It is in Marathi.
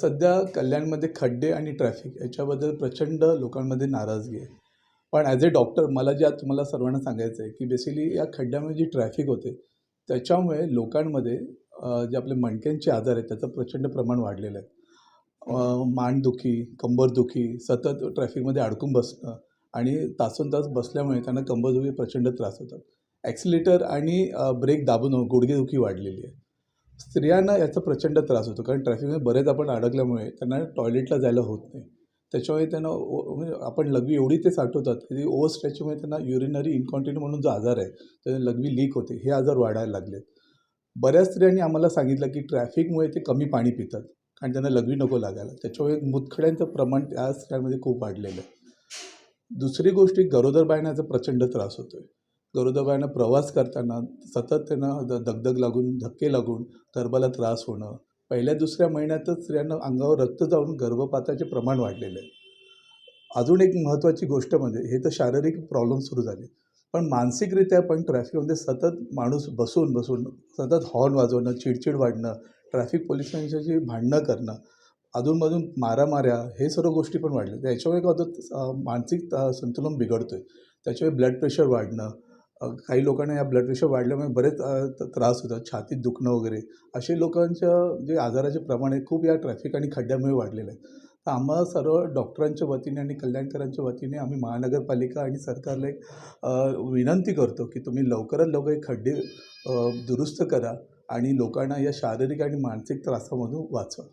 सध्या कल्याणमध्ये खड्डे आणि ट्रॅफिक याच्याबद्दल प्रचंड लोकांमध्ये नाराजगी आहे. पण ॲज अ डॉक्टर मला जे आज तुम्हाला सर्वांना सांगायचं आहे की बेसिकली या खड्ड्यामध्ये जी ट्रॅफिक होते त्याच्यामुळे लोकांमध्ये जे आपले मणक्यांचे आजार आहेत त्याचं प्रचंड प्रमाण वाढलेलं आहे. मांडदुखी मानदुखी कंबरदुखी सतत ट्रॅफिकमध्ये अडकून बसणं आणि तासोन तास बसल्यामुळे त्यांना कंबरदुखी प्रचंड त्रास होतात. ॲक्सिलेटर आणि ब्रेक दाबून गुडघेदुखी वाढलेली आहे. स्त्रियांना याचा प्रचंड त्रास होतो. कारण ट्रॅफिकमध्ये बरेच आपण अडकल्यामुळे त्यांना टॉयलेटला जायला होत नाही. त्याच्यामुळे त्यांना ओ म्हणजे आपण लघवी एवढी ते साठवतात की ओव्हर स्ट्रेचमुळे त्यांना युरिनरी इनकॉन्टिन्यू म्हणून जो आजार आहे तर लघवी लीक होते. हे आजार वाढायला लागले बऱ्याच स्त्रियांनी आम्हाला सांगितलं की ट्रॅफिकमुळे ते कमी पाणी पितात. कारण त्यांना लघवी नको लागायला. त्याच्यामुळे मुतखड्यांचं प्रमाण त्या स्त्रियांमध्ये खूप वाढलेलं आहे. दुसरी गोष्ट गरोदर बाळण्याचा प्रचंड त्रास होतो आहे गरोदर प्रवास करताना सतत त्यांना द दगदग लागून धक्के लागून गर्भाला त्रास होणं. पहिल्या दुसऱ्या महिन्यातच स्त्रियांना अंगावर रक्त जाऊन गर्भपाताचे प्रमाण वाढलेलं आहे. अजून एक महत्त्वाची गोष्ट म्हणजे हे तर शारीरिक प्रॉब्लेम सुरू झाले. पण मानसिकरित्या पण ट्रॅफिकमध्ये सतत माणूस बसून बसून सतत हॉर्न वाजवणं चिडचिड वाढणं ट्रॅफिक पोलिसांशी भांडणं करणं अधूनमधून मारामाऱ्या हे सर्व गोष्टी पण वाढल्या. त्याच्यामुळे काय होतं मानसिक संतुलन बिघडतो आहे त्याच्यामुळे ब्लड प्रेशर वाढणं काही लोकांना या ब्लड प्रेशर वाढल्यामुळे बरेच त्रास होतात छातीत दुखणं वगैरे. असे लोकांच्या जे आजाराचे प्रमाण आहे खूप या ट्रॅफिक आणि खड्ड्यामुळे वाढलेलं आहे. तर आम्हाला सर्व डॉक्टरांच्या वतीने आणि कल्याणकरांच्या वतीने आम्ही महानगरपालिका आणि सरकारला एक विनंती करतो की तुम्ही लवकरात लवकर हे खड्डे दुरुस्त करा आणि लोकांना या शारीरिक आणि मानसिक त्रासामधून वाचवा.